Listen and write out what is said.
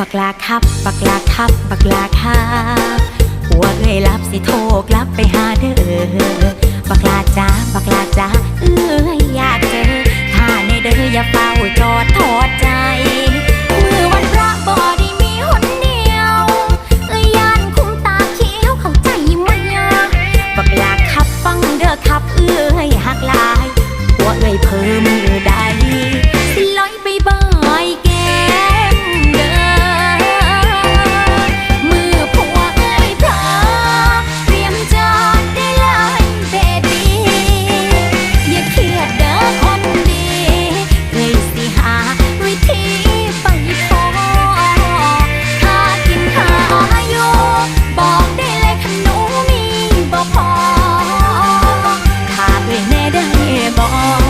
บักลาครับ บักลาครับ บักลาครับหัวเงยรับสิโทกลับไปหาเด้อบักลาจ้าบักลาจ้าเออยอยากเจอถ้าในเด้ออย่าเฝ้าจอดทอดใจมือวันพระบอดีมีหนเดียวเอ้ยยานคุ้มตาเขียวเข้าใจมั้ยบักลาครับฟังเด้อครับเอ้ยหักลายหัวเอ้ยเพิ่มได้ ได้บอก